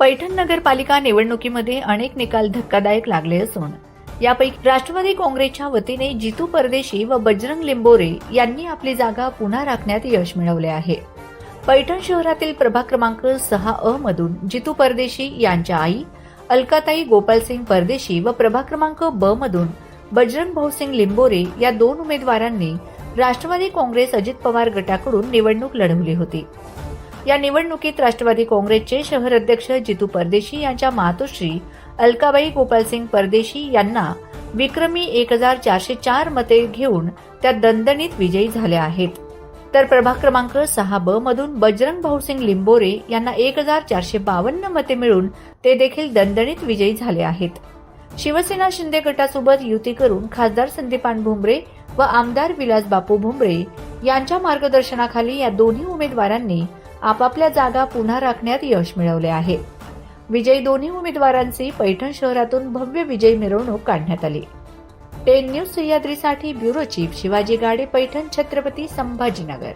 पैठण नगरपालिका निवडणुकीमध्ये अनेक निकाल धक्कादायक लागले असून यापैकी राष्ट्रवादी काँग्रेसच्या वतीने जितू परदेशी व बजरंग लिंबोरे यांनी आपली जागा पुन्हा राखण्यात यश मिळवले आहे. पैठण शहरातील प्रभाग क्रमांक सहा अ मधून जितू परदेशी यांच्या आई अलकाताई गोपालसिंग परदेशी व प्रभाग क्रमांक ब मधून बजरंग भाऊसिंग लिंबोरे या दोन उमेदवारांनी राष्ट्रवादी काँग्रेस अजित पवार गटाकडून निवडणूक लढवली होती. या निवडणुकीत राष्ट्रवादी काँग्रेसचे शहर अध्यक्ष जितू परदेशी यांच्या मातोश्री अलकाबाई गोपालसिंग परदेशी यांना विक्रमी एक हजार चारशे चार मते घेऊन त्या दणदणीत विजयी झाल्या आहेत. तर प्रभाग क्रमांक सहा ब मधून बजरंग भाऊसिंग लिंबोरे यांना एक हजार चारशे बावन्न मते मिळून ते देखील दणदणीत विजयी झाले आहेत. शिवसेना शिंदे गटासोबत युती करून खासदार संदीपान भुमरे व आमदार विलास बापू भुमरे यांच्या मार्गदर्शनाखाली या दोन्ही उमेदवारांनी आपापल्या जागा पुन्हा राखण्यात यश मिळवले आहे. विजयी दोन्ही उमेदवारांची पैठण शहरातून भव्य विजयी मिरवणूक काढण्यात आली. टेन न्यूज सह्याद्रीसाठी ब्युरो चीफ शिवाजी गाडे पैठण छत्रपती संभाजीनगर.